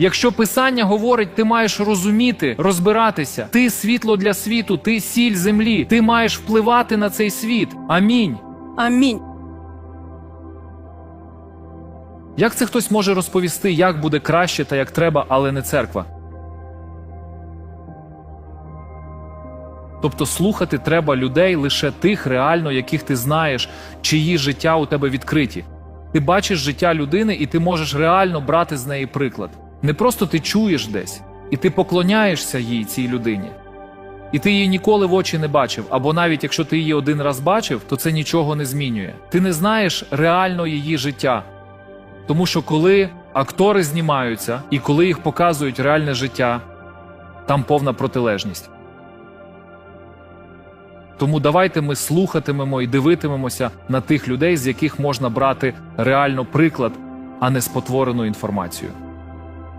Якщо писання говорить, ти маєш розуміти, розбиратися. Ти світло для світу, ти сіль землі, ти маєш впливати на цей світ. Амінь. Амінь. Як це хтось може розповісти, як буде краще та як треба, але не церква? Тобто слухати треба людей лише тих реально, яких ти знаєш, чиї життя у тебе відкриті. Ти бачиш життя людини, і ти можеш реально брати з неї приклад. Не просто ти чуєш десь, і ти поклоняєшся їй, цій людині. І ти її ніколи в очі не бачив, або навіть якщо ти її один раз бачив, то це нічого не змінює. Ти не знаєш реально її життя. Тому що коли актори знімаються і коли їх показують реальне життя, там повна протилежність. Тому давайте ми слухатимемо і дивитимемося на тих людей, з яких можна брати реально приклад, а не спотворену інформацію.